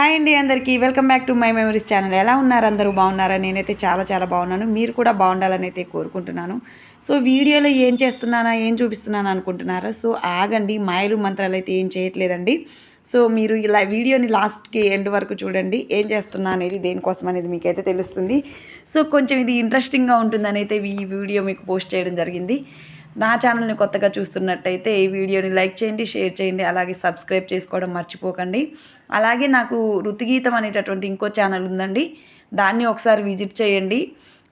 Hi అండి అందరికీ. Welcome back to my memories channel. ఎలా ఉన్నారు? అందరూ బాగున్నారా? నేనైతే చాలా చాలా బాగున్నాను. మీరు కూడా బాగుండాలని అయితే కోరుకుంటున్నాను. సో వీడియోలో ఏం చేస్తున్నానా? ఏం చూపిస్తున్నాను అనుకుంటున్నారా? సో ఆగండి. మాయలు మంత్రాలు అయితే ఏం చేయట్లేదండి. సో మీరు ఇలా వీడియోని లాస్ట్కి ఎండ్ వరకు చూడండి. ఏం చేస్తున్నా అనేది దేనికోసం అనేది మీకైతే తెలుస్తుంది. సో కొంచెం ఇది ఇంట్రెస్టింగ్గా ఉంటుందని అయితే ఈ వీడియో మీకు పోస్ట్ చేయడం జరిగింది. నా ఛానల్ని కొత్తగా చూస్తున్నట్టయితే ఈ వీడియోని లైక్ చేయండి షేర్ చేయండి అలాగే సబ్స్క్రైబ్ చేసుకోవడం మర్చిపోకండి. అలాగే నాకు రుతిగీతం అనేటటువంటి ఇంకో ఛానల్ ఉందండి. దాన్ని ఒకసారి విజిట్ చేయండి.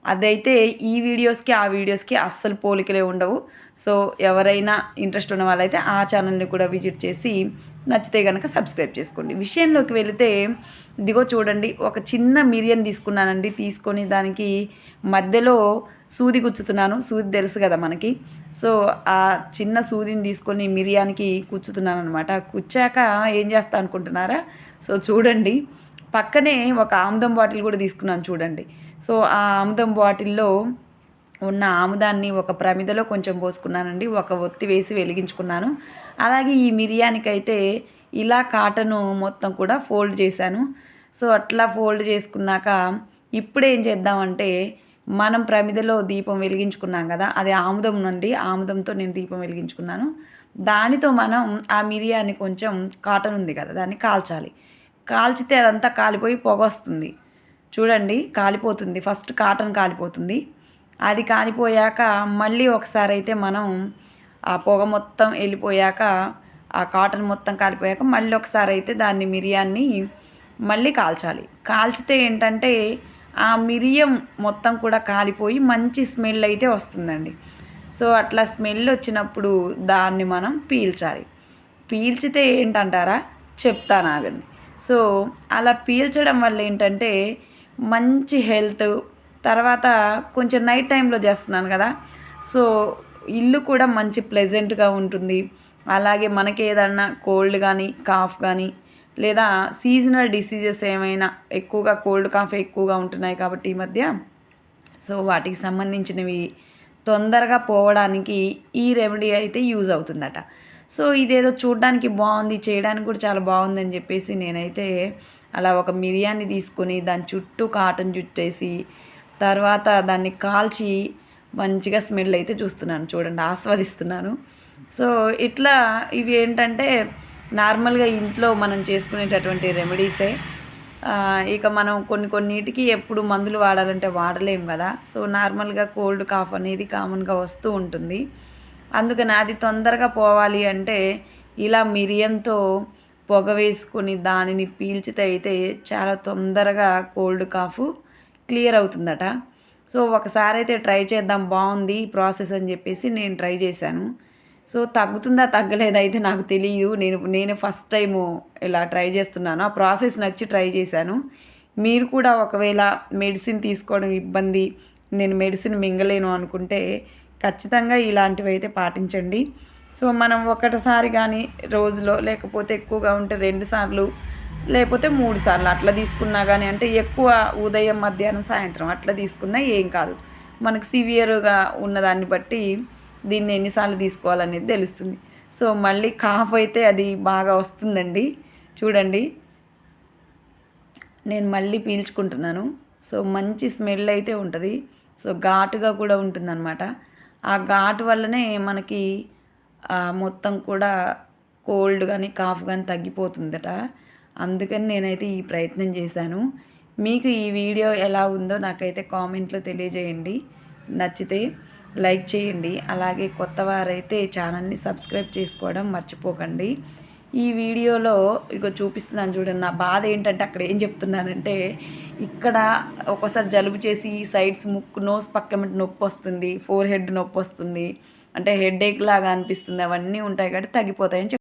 అదైతే ఈ వీడియోస్కి ఆ వీడియోస్కి అస్సలు పోలికలే ఉండవు. సో ఎవరైనా ఇంట్రెస్ట్ ఉన్న వాళ్ళైతే ఆ ఛానల్ని కూడా విజిట్ చేసి నచ్చితే కనుక సబ్స్క్రైబ్ చేసుకోండి. విషయంలోకి వెళితే ఇదిగో చూడండి ఒక చిన్న మిరియన్ తీసుకున్నానండి. తీసుకొని దానికి మధ్యలో సూది గుచ్చుతున్నాను. సూది తెలుసు కదా మనకి. సో ఆ చిన్న సూదిని తీసుకొని మిరియానికి కూర్చుతున్నాను అనమాట కూర్చాక ఏం చేస్తా అనుకుంటున్నారా? సో చూడండి. పక్కనే ఒక ఆముదం బాటిల్ కూడా తీసుకున్నాను చూడండి. సో ఆ ఆముదం బాటిల్లో ఉన్న ఆముదాన్ని ఒక ప్రమిదలో కొంచెం పోసుకున్నానండి. ఒక ఒత్తి వేసి వెలిగించుకున్నాను. అలాగే ఈ మిరియానికైతే ఇలా కాటను మొత్తం కూడా ఫోల్డ్ చేశాను. సో అట్లా ఫోల్డ్ చేసుకున్నాక ఇప్పుడు ఏం చేద్దామంటే మనం ప్రమిదలో దీపం వెలిగించుకున్నాం కదా అది ఆముదం నుండి ఆముదంతో నేను దీపం వెలిగించుకున్నాను. దానితో మనం ఆ మిరియాన్ని కొంచెం కాటన్ ఉంది కదా దాన్ని కాల్చాలి. కాల్చితే అదంతా కాలిపోయి పొగ వస్తుంది. చూడండి కాలిపోతుంది. ఫస్ట్ కాటన్ కాలిపోతుంది. అది కాలిపోయాక మళ్ళీ ఒకసారి అయితే మనం ఆ పొగ మొత్తం వెళ్ళిపోయాక ఆ కాటన్ మొత్తం కాలిపోయాక మళ్ళీ ఒకసారి అయితే దాన్ని మిరియాన్ని మళ్ళీ కాల్చాలి. కాల్చితే ఏంటంటే ఆ మిరియం మొత్తం కూడా కాలిపోయి మంచి స్మెల్ అయితే వస్తుందండి. సో అట్లా స్మెల్ వచ్చినప్పుడు దాన్ని మనం పీల్చాలి. పీల్చితే ఏంటంటారా? చెప్తాను ఆగండి సో అలా పీల్చడం వల్ల ఏంటంటే మంచి హెల్త్ తర్వాత కొంచెం నైట్ టైంలో చేస్తున్నాను కదా. సో ఇల్లు కూడా మంచి ప్లెజెంట్గా ఉంటుంది. అలాగే మనకి ఏదన్నా కోల్డ్ కానీ కాఫ్ కానీ లేదా సీజనల్ డిసీజెస్ ఏమైనా ఎక్కువగా కోల్డ్ కాఫ్ ఎక్కువగా ఉంటున్నాయి కాబట్టి ఈ మధ్య. సో వాటికి సంబంధించినవి తొందరగా పోవడానికి ఈ రెమెడీ అయితే యూజ్ అవుతుందట. సో ఇదేదో చూడడానికి బాగుంది చేయడానికి కూడా చాలా బాగుందని చెప్పేసి నేనైతే అలా ఒక మిరియాన్ని తీసుకొని దాని చుట్టూ కాటన్ చుట్టేసి తర్వాత దాన్ని కాల్చి మంచిగా స్మెల్ అయితే చూస్తున్నాను. చూడండి ఆస్వాదిస్తున్నాను. సో ఇట్లా ఇవి ఏంటంటే నార్మల్గా ఇంట్లో మనం చేసుకునేటటువంటి రెమెడీసే. ఇక మనం కొన్ని కొన్నిటికి ఎప్పుడు మందులు వాడాలంటే వాడలేం కదా. సో నార్మల్గా కోల్డ్ కాఫ్ అనేది కామన్గా వస్తూ ఉంటుంది. అందుకని అది తొందరగా పోవాలి అంటే ఇలా మిరియంతో పొగ వేసుకొని దానిని పీల్చితే అయితే చాలా తొందరగా కోల్డ్ కాఫ్ క్లియర్ అవుతుందట. సో ఒకసారి అయితే ట్రై చేద్దాం బాగుంది ప్రాసెస్ అని చెప్పేసి నేను ట్రై చేశాను. సో తగ్గుతుందా తగ్గలేదా అయితే నాకు తెలియదు నేను నేను ఫస్ట్ టైము ఇలా ట్రై చేస్తున్నాను. ఆ ప్రాసెస్ నచ్చి ట్రై చేశాను. మీరు కూడా ఒకవేళ మెడిసిన్ తీసుకోవడం ఇబ్బంది నేను మెడిసిన్ మింగలేను అనుకుంటే ఖచ్చితంగా ఇలాంటివి అయితే పాటించండి. సో మనం ఒకటిసారి కానీ రోజులో లేకపోతే ఎక్కువగా ఉంటే రెండు సార్లు లేకపోతే మూడు సార్లు అట్లా తీసుకున్నా కానీ అంటే ఎక్కువ ఉదయం మధ్యాహ్నం సాయంత్రం అట్లా తీసుకున్నా ఏం కాదు. మనకు సివియర్గా ఉన్నదాన్ని బట్టి దీన్ని ఎన్నిసార్లు తీసుకోవాలనేది తెలుస్తుంది. సో మళ్ళీ కాఫ్ అయితే అది బాగా వస్తుందండి. చూడండి. నేను మళ్ళీ పీల్చుకుంటున్నాను. సో మంచి స్మెల్ అయితే ఉంటుంది. సో ఘాటుగా కూడా ఉంటుందన్నమాట. ఆ ఘాటు వల్లనే మనకి మొత్తం కూడా కోల్డ్ కానీ కాఫ్ కానీ తగ్గిపోతుందట. అందుకని నేనైతే ఈ ప్రయత్నం చేశాను. మీకు ఈ వీడియో ఎలా ఉందో నాకైతే కామెంట్లో తెలియజేయండి. నచ్చితే లైక్ చేయండి. అలాగే కొత్త వారైతే ఛానల్ని సబ్స్క్రైబ్ చేసుకోవడం మర్చిపోకండి. ఈ వీడియోలో ఇక చూపిస్తున్నాను చూడండి. నా బాధ ఏంటంటే అక్కడ ఏం చెప్తున్నానంటే ఇక్కడ ఒక్కోసారి జలుబు చేసి ఈ సైడ్స్ ముక్కు నోస్ పక్క నొప్పి వస్తుంది ఫోర్ హెడ్ నొప్పి వస్తుంది. అంటే హెడ్ ఏక్ లాగా అనిపిస్తుంది. అవన్నీ ఉంటాయి కాబట్టి తగ్గిపోతాయని